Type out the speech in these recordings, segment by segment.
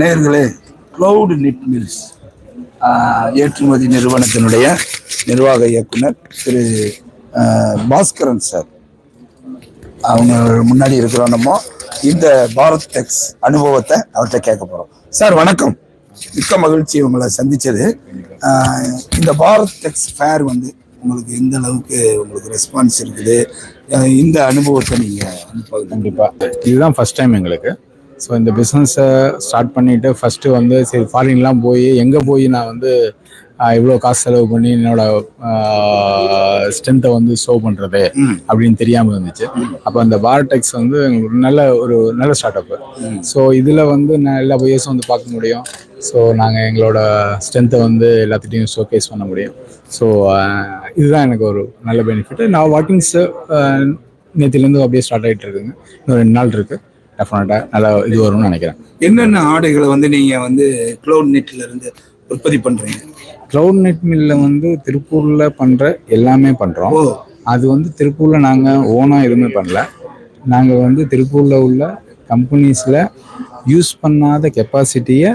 நேர்களே cloud knit mills ஏற்றுமதி நிறுவனத்தினுடைய நிர்வாக இயக்குனர் திரு பாஸ்கரன் சார். அவங்க முன்னாடி இருக்கிறோம் நம்ம. இந்த பாரத் டெக்ஸ் அனுபவத்தை அவர்கிட்ட கேட்க போகிறோம் சார் வணக்கம். மிக்க மகிழ்ச்சி உங்களை சந்தித்தது இந்த பாரத் டெக்ஸ் ஃபேர் வந்து உங்களுக்கு எந்த அளவுக்கு உங்களுக்கு ரெஸ்பான்ஸ் இருக்குது? இந்த அனுபவத்தை நீங்கள் கண்டிப்பாக இதுதான் ஃபர்ஸ்ட் டைம் எங்களுக்கு. ஸோ இந்த பிஸ்னஸை ஸ்டார்ட் பண்ணிட்டு ஃபஸ்ட்டு வந்து சரி ஃபாரின்லாம் போய் எங்கே போய் நான் வந்து இவ்வளோ காசு செலவு பண்ணி என்னோட ஸ்ட்ரென்த்தை வந்து ஷோ பண்ணுறது அப்படின்னு தெரியாமல் இருந்துச்சு. அப்போ அந்த பார்டெக்ஸ் வந்து எங்களுக்கு நல்ல ஒரு நல்ல ஸ்டார்ட் அப் ஸோ இதில் வந்து நான் எல்லா பையர்ஸும் வந்து பார்க்க முடியும். ஸோ நாங்கள் எங்களோட ஸ்ட்ரென்த்தை வந்து எல்லாத்துட்டையும் ஷோகேஸ் பண்ண முடியும். ஸோ இதுதான் எனக்கு ஒரு நல்ல பெனிஃபிட் நான் வாக்கிங்ஸு நேற்றுலேருந்து அப்படியே ஸ்டார்ட் ஆகிட்டு இருக்குங்க. இன்னும் ரெண்டு நாள் இருக்குது டெஃபினட்டாக நல்லா இது வரும்னு நினைக்கிறேன். என்னென்ன ஆடைகளை வந்து நீங்க வந்து க்ளவுட் நெட்ல இருந்து உற்பத்தி பண்றீங்க? க்ளவுட் நெட் மில்ல வந்து திருப்பூரில் பண்ணுற எல்லாமே பண்ணுறோம் அது வந்து திருப்பூரில் நாங்கள் ஓனாக எதுவுமே பண்ணல. நாங்கள் வந்து திருப்பூரில் உள்ள கம்பெனிஸில் யூஸ் பண்ணாத கெப்பாசிட்டியை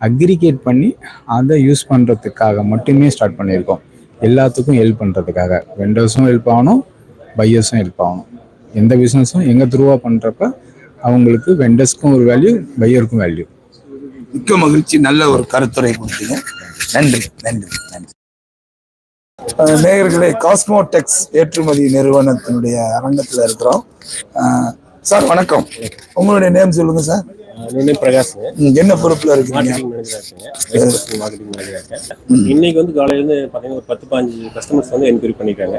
அக்ரிகேட் பண்ணி அதை யூஸ் பண்ணுறதுக்காக மட்டுமே ஸ்டார்ட் பண்ணியிருக்கோம். எல்லாத்துக்கும் ஹெல்ப் பண்ணுறதுக்காக வெண்டர்ஸும் ஹெல்ப் ஆகணும் பையர்ஸும் ஹெல்ப் ஆகணும். எந்த பிஸ்னஸும் எங்கள் த்ரூவாக பண்ணுறப்ப அவங்களுக்கு வெண்டர்ஸ்க்கும் ஒரு வேல்யூ பையருக்கும் வேல்யூ மிக்க மகிழ்ச்சி நல்ல ஒரு கருத்துரை கொடுத்தீங்க. நன்றி நன்றி நன்றி. நேயர்களே காஸ்மோடெக்ஸ் ஏற்றுமதி நிறுவனத்தினுடைய அரங்கத்தில் இருக்கிறோம். சார் வணக்கம். உங்களுடைய நேம் சொல்லுங்க சார் ம், என்ன பொறுப்புல இருக்கீங்க? இன்னைக்கு வந்து காலையில இருந்து பாத்தீங்கன்னா ஒரு பத்து பாஞ்சு கஸ்டமர்ஸ் வந்து என்கொயரி பண்ணிருக்காங்க.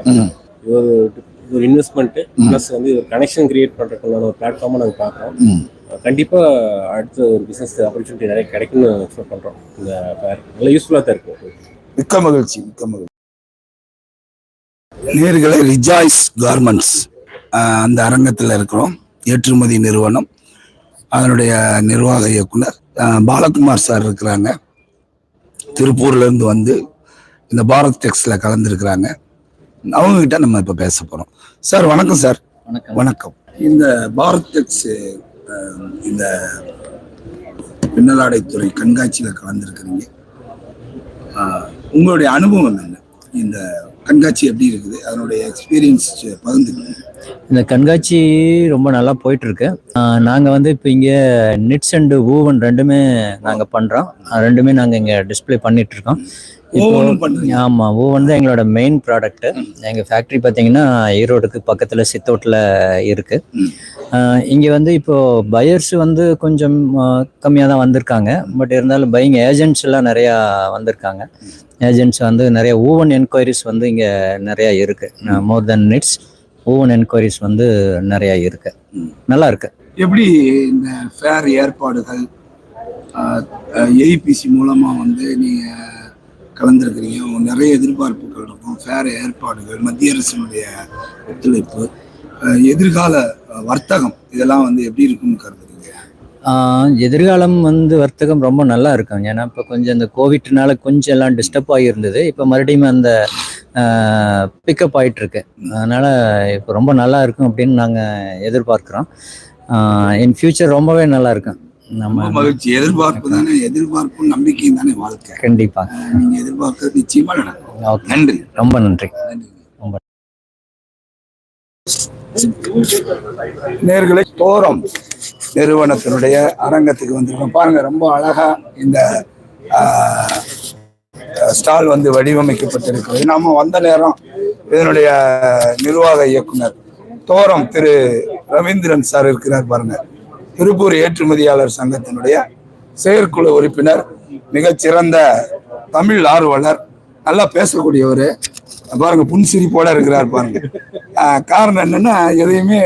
இது ஒரு இது ஒரு இன்வெஸ்ட்மெண்ட் ப்ளஸ் வந்து ஒரு கனெக்ஷன் கிரியேட் பண்றதுக்கான ஒரு பிளாட்ஃபார்மா நாங்க பாக்குறோம் ம். கண்டிப்பா அடுத்த ஒரு பிசினஸ் ஆப்பர்ச்சுனிட்டி நிறைய கிடைக்கும்னு எக்ஸ்பெக்ட் பண்றோம். இந்த. நல்ல யூஸ்ஃபுல்லா தான் இருக்கு. மிக்க மகிழ்ச்சி மிக்க மகிழ்ச்சி. நேர்களே ரிஜாய்ஸ் கார்மெண்ட்ஸ் அந்த அரங்கத்தில் இருக்கிறோம். ஏற்றுமதி நிறுவனம் அதனுடைய நிர்வாக இயக்குனர் பாலகுமார் சார் இருக்கிறாங்க. திருப்பூர்ல இருந்து வந்து இந்த பாரத் டெக்ஸ்ல கலந்துருக்கிறாங்க. அவங்க கிட்ட நம்ம இப்ப பேச போறோம். சார் வணக்கம் சார். வணக்கம். வணக்கம். இந்த பாரத் இந்த பின்னலாடைத்துறை கண்காட்சியில கலந்துருக்கிறீங்க. உங்களுடைய அனுபவம் என்ன? இந்த கண்காட்சி எப்படி இருக்குது? அதனுடைய எக்ஸ்பீரியன்ஸ் பகிர்ந்துக்கணும் இந்த கண்காட்சி ரொம்ப நல்லா போயிட்டு இருக்கு ஆஹ் நாங்க வந்து இப்போ இங்க நிட்ஸ் அண்ட் ஊவன் ரெண்டுமே நாங்க பண்றோம். அது ரெண்டுமே நாங்க இங்க டிஸ்ப்ளே பண்ணிட்டு ஆமா ஊவன் தான் எங்களோட மெயின் ப்ராடக்ட் எங்க ஃபேக்டரி பாத்தீங்கன்னா ஈரோடுக்கு பக்கத்துல சித்தோட்டில் இருக்கு. இங்க வந்து இப்போ பயர்ஸ் வந்து கொஞ்சம் கம்மியாக தான் வந்திருக்காங்க. பட் இருந்தாலும் பையிங் ஏஜென்ட்ஸ் எல்லாம் நிறையா வந்திருக்காங்க. ஏஜென்ட்ஸ் வந்து நிறைய ஊவன் என்கொயரிஸ் வந்து இங்கே நிறையா இருக்கு. மோர் தென் நிட்ஸ் ஊவன் என்கொயரிஸ் வந்து நிறையா இருக்கு. நல்லா இருக்கு. எப்படி இந்த ஃபேர் ஏற்பாடுகள் ஏபிசி மூலமா வந்து நீங்க கலந்துருக்கிறீங்க. நிறைய எதிர்பார்ப்புகள் இருக்கும். ஃபேர் ஏற்பாடுகள் மத்திய அரசினுடைய ஒத்துழைப்பு எதிர்கால வர்த்தகம் இதெல்லாம் வந்து எப்படி இருக்கும்னு கருதுறீங்க? எதிர்காலம் வந்து வர்த்தகம் ரொம்ப நல்லா இருக்கும். ஏன்னா இப்போ கொஞ்சம் இந்த கோவிட்னால கொஞ்சம் எல்லாம் டிஸ்டர்ப் ஆகியிருந்தது. இப்போ மறுபடியும் அந்த பிக்கப் ஆயிட்டு இருக்கு அதனால இப்போ ரொம்ப நல்லா இருக்கும் அப்படின்னு நாங்கள் எதிர்பார்க்குறோம். இன் ஃபியூச்சர் ரொம்பவே நல்லா இருக்கும். நம்ம மகிழ்ச்சி. எதிர்பார்ப்பு தானே? எதிர்பார்ப்பும் நம்பிக்கையும் தானே வாழ்க்கை. கண்டிப்பாக நீங்க எதிர்பார்க்கறது நிச்சயமா நடக்கும். நன்றி. ரொம்ப நன்றி. நன்றி. ரொம்ப நேர்களை தோரம் நிறுவனத்தினுடைய அரங்கத்துக்கு வந்திருக்கோம். பாருங்க ரொம்ப அழகா இந்த ஸ்டால் வந்து வடிவமைக்கப்பட்டிருக்கிறது. நாம வந்த நேரம் இதனுடைய நிர்வாக இயக்குனர் தோரம் திரு ரவீந்திரன் சார் இருக்கிறார் பாருங்க. திருப்பூர் ஏற்றுமதியாளர் சங்கத்தினுடைய செயற்குழு உறுப்பினர் மிகச்சிறந்த தமிழ் ஆர்வலர் நல்லா பேசக்கூடியவர். பாருங்க புன்சிரிப்போட இருக்கிறார் பாருங்க. காரணம் என்னன்னா எதையுமே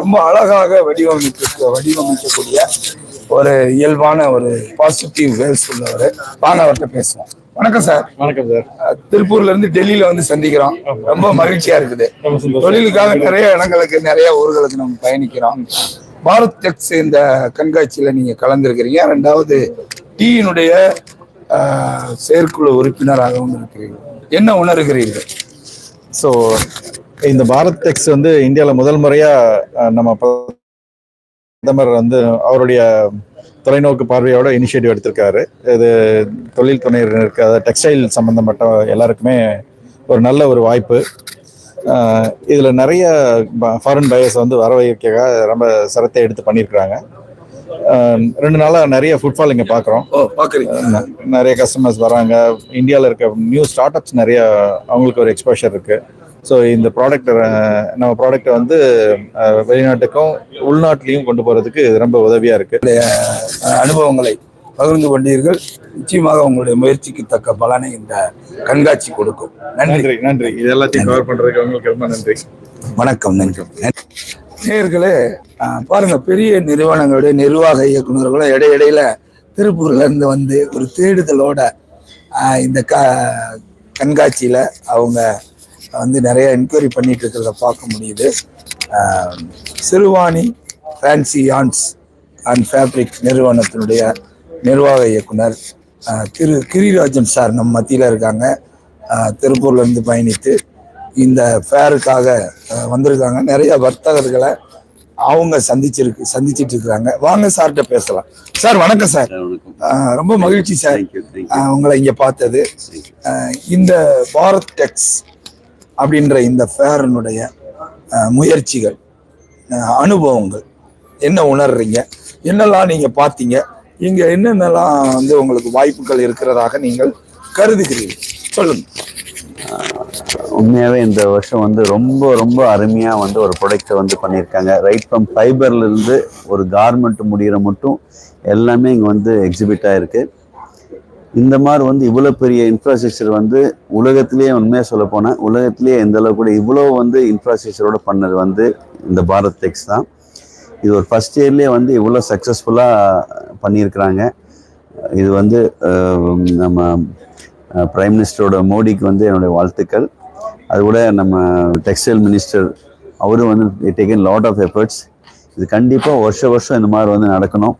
ரொம்ப அழகாக வடிவமைக்க வடிவமைக்கக்கூடிய ஒரு இயல்பான ஒரு பாசிட்டிவ் வேல்ஸ் உள்ளவர். வாங்க அவர்கிட்ட பேசுவோம். வணக்கம் சார் வணக்கம் சார் திருப்பூர்ல இருந்து டெல்லியில வந்து சந்திக்கிறோம். ரொம்ப மகிழ்ச்சியா இருக்குது. தொழிலுக்காக நிறைய இடங்களுக்கு நிறைய ஊர்களுக்கு நம்ம பயணிக்கிறோம். பாரத் டெக்ஸ் இந்த கண்காட்சியில் நீங்கள் கலந்துருக்கிறீங்க. ரெண்டாவது டீயினுடைய செயற்குழு உறுப்பினராகவும் இருக்கிறீர்கள் என்ன உணர்கிறீர்கள்? ஸோ இந்த பாரத் டெக்ஸ் வந்து இந்தியாவில் முதல் முறையாக நம்ம பிரதமர் வந்து அவருடைய தொலைநோக்கு பார்வையோட இனிஷியேட்டிவ் எடுத்திருக்காரு. இது தொழில் துணையினருக்கு அதாவது டெக்ஸ்டைல் சம்மந்தப்பட்ட எல்லாருக்குமே ஒரு நல்ல ஒரு வாய்ப்பு. இதுல நிறைய ஃபாரின் பயர்ஸ் வந்து வர வைக்க ரொம்ப சிரத்தை எடுத்து பண்ணியிருக்கிறாங்க. ரெண்டு நாளா நிறைய ஃபுட்ஃபால் இங்க பாக்குறீங்க. நிறைய கஸ்டமர்ஸ் வராங்க. இந்தியாவில் இருக்க நியூ ஸ்டார்ட் அப்ஸ் நிறைய அவங்களுக்கு ஒரு எக்ஸ்போஷர் இருக்கு. ஸோ இந்த ப்ராடக்ட் நம்ம ப்ராடக்ட்டை வந்து வெளிநாட்டுக்கும் உள்நாட்டிலையும் கொண்டு போறதுக்கு இது ரொம்ப உதவியா இருக்கு. அஹ், அனுபவங்களை பகிர்ந்து கொண்டீர்கள். நிச்சயமாக உங்களுடைய முயற்சிக்கு தக்க பலனை இந்த கண்காட்சி கொடுக்கும். நன்றி. நன்றி இது எல்லாத்தையும் கவர் பண்றதுக்கு உங்களுக்கு ரொம்ப நன்றி. வணக்கம் நன்றி. நேயர்களே அஹ், பாருங்க பெரிய நிறுவனங்களுடைய நிர்வாக இயக்குநர்களும் இடையிடையில திருப்பூர்ல இருந்து வந்து ஒரு தேடுதலோட இந்த க கண்காட்சியில அவங்க வந்து நிறைய என்கொயரி பண்ணிட்டு இருக்கிறத பார்க்க முடியுது. Siruvani fancy yarns and fabric நிறுவனத்தினுடைய நிர்வாக இயக்குனர் திரு கிரிராஜன் சார் நம்ம மத்தியில் இருக்காங்க. அஹ், திருப்பூர்ல இருந்து பயணித்து இந்த ஃபேருக்காக வந்திருக்காங்க. நிறைய வர்த்தகர்களை அவங்க சந்திச்சிருக்கு சந்திச்சிட்டு இருக்கிறாங்க வாங்க சார்கிட்ட பேசலாம். சார் வணக்கம் சார். ரொம்ப மகிழ்ச்சி சார். உங்களை இங்க பார்த்தது. இந்த பாரத் டெக்ஸ் அப்படின்ற இந்த ஃபேரனுடைய முயற்சிகள் அனுபவங்கள் என்ன உணர்றீங்க? என்னெல்லாம் நீங்க பார்த்தீங்க? இங்க என்னென்னலாம் வந்து உங்களுக்கு வாய்ப்புகள் இருக்கிறதாக நீங்கள் கருதுகிறீர்கள்? சொல்லுங்க. உண்மையாகவே இந்த வருஷம் வந்து ரொம்ப ரொம்ப அருமையாக வந்து ஒரு ப்ராடக்ட்டை வந்து பண்ணியிருக்காங்க. ரைட் ஃப்ரம் ஃபைபர்லேருந்து ஒரு கார்மெண்ட் முடிகிற மட்டும் எல்லாமே இங்கே வந்து எக்ஸிபிட் ஆகிருக்கு இந்த மாதிரி வந்து இவ்வளோ பெரிய இன்ஃப்ராஸ்ட்ரக்சர் வந்து உலகத்திலேயே உண்மையாக சொல்ல போனால் உலகத்திலேயே எந்த அளவுக்கு கூட இவ்வளோ வந்து இன்ஃப்ராஸ்ட்ரக்சரோட பண்ணது வந்து இந்த பாரத் டெக்ஸ் தான். இது ஒரு ஃபஸ்ட் இயர்லேயே வந்து இவ்வளோ சக்ஸஸ்ஃபுல்லாக பண்ணியிருக்கிறாங்க. இது வந்து நம்ம பிரைம் மினிஸ்டரோட மோடிக்கு வந்து என்னுடைய வாழ்த்துக்கள். அது கூட நம்ம டெக்ஸ்டைல் மினிஸ்டர் அவரும் வந்து டேக்கன் லாட் ஆஃப் எஃபர்ட்ஸ் இது கண்டிப்பாக வருஷ வருஷம் இந்த மாதிரி வந்து நடக்கணும்.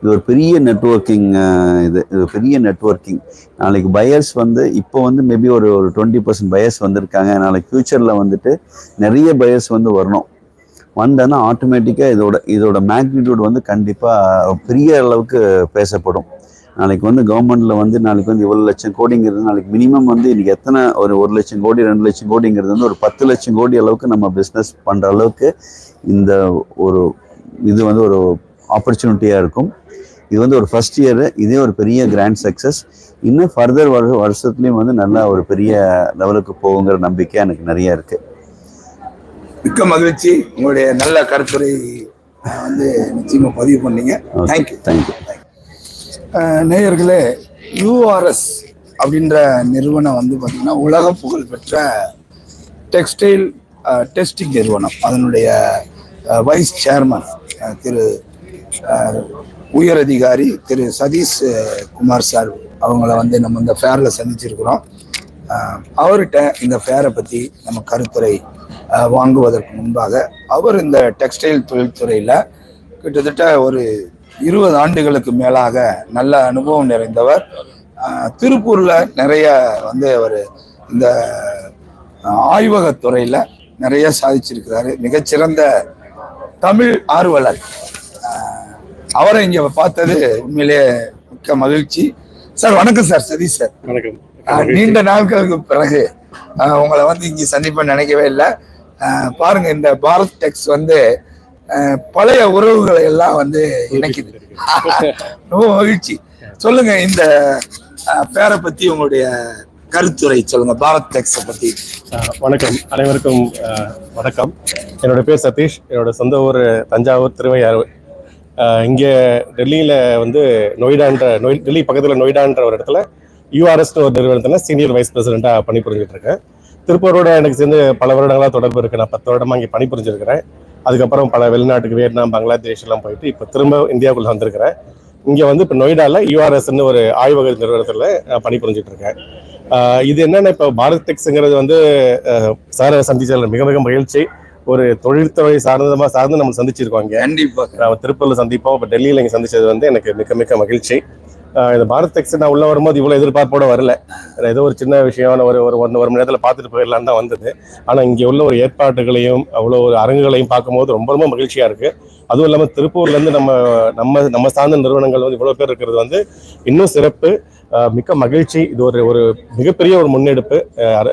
இது ஒரு பெரிய நெட்வொர்க்கிங் இது இது பெரிய நெட்வொர்க்கிங் நாளைக்கு பயர்ஸ் வந்து இப்போ வந்து மேபி ஒரு ஒரு டுவெண்ட்டி பர்சன்ட் பயர்ஸ் வந்திருக்காங்க. நாளைக்கு ஃப்யூச்சரில் வந்துட்டு நிறைய பயர்ஸ் வந்து வரணும். வந்தேன்னா ஆட்டோமேட்டிக்காக இதோட இதோட மேக்னிடியூட் வந்து கண்டிப்பாக பெரிய அளவுக்கு பேசப்படும். நாளைக்கு வந்து கவர்மெண்ட்டில் வந்து நாளைக்கு வந்து இவ்வளோ லட்சம் கோடிங்கிறது நாளைக்கு மினிமம் வந்து இன்னைக்கு எத்தனை ஒரு ஒரு லட்சம் கோடி ரெண்டு லட்சம் கோடிங்கிறது வந்து ஒரு பத்து லட்சம் கோடி அளவுக்கு நம்ம பிஸ்னஸ் பண்ணுற அளவுக்கு இந்த ஒரு இது வந்து ஒரு ஆப்பர்ச்சுனிட்டியாக இருக்கும். இது வந்து ஒரு ஃபர்ஸ்ட் இயரு இதே ஒரு பெரிய கிராண்ட் சக்ஸஸ் இன்னும் ஃபர்தர் வரு வருஷத்துலேயும் வந்து நல்லா ஒரு பெரிய லெவலுக்கு போகுங்கிற நம்பிக்கை எனக்கு நிறைய இருக்குது மிக்க மகிழ்ச்சி. உங்களுடைய நல்ல கருத்துரை வந்து நிச்சயமா பதிவு பண்ணீங்க. தேங்க்யூ தேங்க்யூ நேயர்களே யூஆர்எஸ் அப்படின்ற நிறுவனம் வந்து பார்த்தீங்கன்னா உலக புகழ் பெற்ற டெக்ஸ்டைல் டெஸ்டிங் நிறுவனம். அதனுடைய வைஸ் சேர்மன் திரு உயர் அதிகாரி திரு சதீஷ் குமார் சார் அவங்கள வந்து நம்ம இந்த ஃபேரில் சந்திச்சிருக்கிறோம். அவர்கிட்ட இந்த ஃபேரை பற்றி நம்ம கருத்துரை வாங்குவதற்கு முன்பாக அவர் இந்த டெக்ஸ்டைல் தொழில்துறையில் கிட்டத்தட்ட ஒரு இருபது ஆண்டுகளுக்கு மேலாக நல்ல அனுபவம் நிறைந்தவர். திருப்பூரில் நிறைய வந்து அவர் இந்த ஆய்வகத்துறையில் நிறைய சாதிச்சிருக்கிறாரு. மிகச்சிறந்த தமிழ் ஆர்வலர். அவரை இங்கே பார்த்தது உண்மையிலேயே மிக்க மகிழ்ச்சி. சார் வணக்கம் சார் சதீஷ் சார். வணக்கம். நீண்ட நாட்களுக்கு பிறகு உங்களை வந்து இங்க சந்திப்பேன் நினைக்கவே இல்லை. பாருங்க இந்த பாரத் டெக்ஸ் வந்து பழைய உறவுகளை எல்லாம் வந்து இணைக்குது. ரொம்ப மகிழ்ச்சி. சொல்லுங்க இந்த பேரை பத்தி உங்களுடைய கருத்துரை சொல்லுங்க பாரத் டெக்ஸை பத்தி. வணக்கம். அனைவருக்கும் வணக்கம். என்னோட பேர் சதீஷ். என்னோட சொந்த ஊர் தஞ்சாவூர் திருவையாறு. இங்கே டெல்லியில் வந்து நொய்டான்ற நொய் டெல்லி பக்கத்தில் நொய்டான்ற ஒரு இடத்துல யூஆர்எஸ்னு ஒரு நிறுவனத்தில் சீனியர் வைஸ் பிரசிடெண்ட்டாக பணிபுரிஞ்சிட்டு இருக்கேன். திருப்பூரோட எனக்கு சேர்ந்து பல வருடங்களாக தொடர்பு இருக்கு. நான் பத்து வருடமாக இங்கே பணிபுரிஞ்சிருக்கிறேன். அதுக்கப்புறம் பல வெளிநாட்டுக்கு வியட்நாம் பங்களாதேஷ் எல்லாம் போயிட்டு இப்போ திரும்ப இந்தியாவுக்குள்ள வந்திருக்கிறேன். இங்கே வந்து இப்போ நொய்டாவில் யூஆர்எஸ்ன்னு ஒரு ஆய்வக நிறுவனத்தில் பணிபுரிஞ்சிட்டு இருக்கேன். இது என்னன்னா இப்போ பாரத் டெக்ஸுங்கிறது வந்து சாரை சந்திச்சதில் மிக மிக மகிழ்ச்சி. ஒரு தொழில்துறை சார்ந்தமாக சார்ந்து நம்ம சந்திச்சிருக்கோம் இங்கே. கண்டிப்பா. நான் திருப்பூர்ல சந்திப்போம். இப்போ டெல்லியில் இங்கே சந்திச்சது வந்து எனக்கு மிக மிக மகிழ்ச்சி. இந்த பாரத் டெக்ஸ் நான் உள்ளே வரும்போது இவ்வளோ எதிர்பார்ப்போட வரல. ஏதோ ஒரு சின்ன விஷயம் ஒரு ஒரு ஒன்று ஒரு மணி நேரத்தில் பார்த்துட்டு போயிடலாம் தான் வந்தது. ஆனால் இங்கே உள்ள ஒரு ஏற்பாட்டுகளையும் அவ்வளோ ஒரு அரங்குகளையும் பார்க்கும்போது ரொம்ப ரொம்ப மகிழ்ச்சியாக இருக்குது அதுவும் இல்லாமல் திருப்பூர்லேருந்து நம்ம நம்ம நம்ம சார்ந்த நிறுவனங்கள் வந்து இவ்வளோ பேர் இருக்கிறது வந்து இன்னும் சிறப்பு. மிக்க மகிழ்ச்சி. இது ஒரு ஒரு மிகப்பெரிய ஒரு முன்னெடுப்பு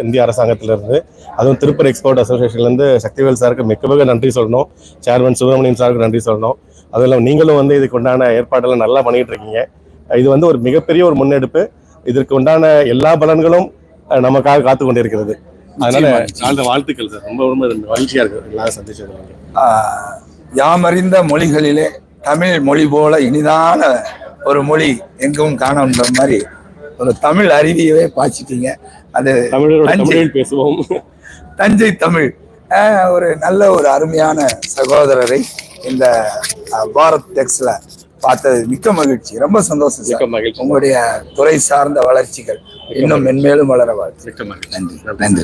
இந்திய அரசாங்கத்திலிருந்து. அதுவும் திருப்பூர் எக்ஸ்போர்ட் அசோசியேஷன்லேருந்து சக்திவேல் சாருக்கு மிக்க மிக நன்றி சொல்லணும். சேர்மன் சுப்பிரமணியன் சாருக்கு நன்றி சொல்லணும். அதுவும் இல்லாமல் நீங்களும் வந்து இதுக்கு உண்டான ஏற்பாடெல்லாம் நல்லா பண்ணிகிட்டு இருக்கீங்க. இது வந்து ஒரு மிகப்பெரிய ஒரு முன்னெடுப்பு. இதற்கு உண்டான எல்லா பலன்களும் நமக்காக காத்து கொண்டிருக்கிறது அதனால. சார்ந்த வாழ்த்துக்கள் சார். ரொம்ப ரொம்ப மகிழ்ச்சியா இருக்கு. எல்லாரும் சந்திச்சது யாமறிந்த மொழிகளிலே தமிழ் மொழி போல இனிதான ஒரு மொழி எங்கும் காணுன்ற மாதிரி ஒரு தமிழ் அருவியவே பாய்ச்சிட்டீங்க. அது. தமிழில் பேசுவோம். தஞ்சை தமிழ். ஆஹ், ஒரு நல்ல ஒரு அருமையான சகோதரரை இந்த பாரத் டெக்ஸ்ல பார்த்தது. மிக்க மகிழ்ச்சி. ரொம்ப சந்தோஷம் மிக்க மகிழ்ச்சி. உங்களுடைய துறை சார்ந்த வளர்ச்சிகள் இன்னும் மென்மேலும் வளர வாழ்த்து நன்றி. நன்றி.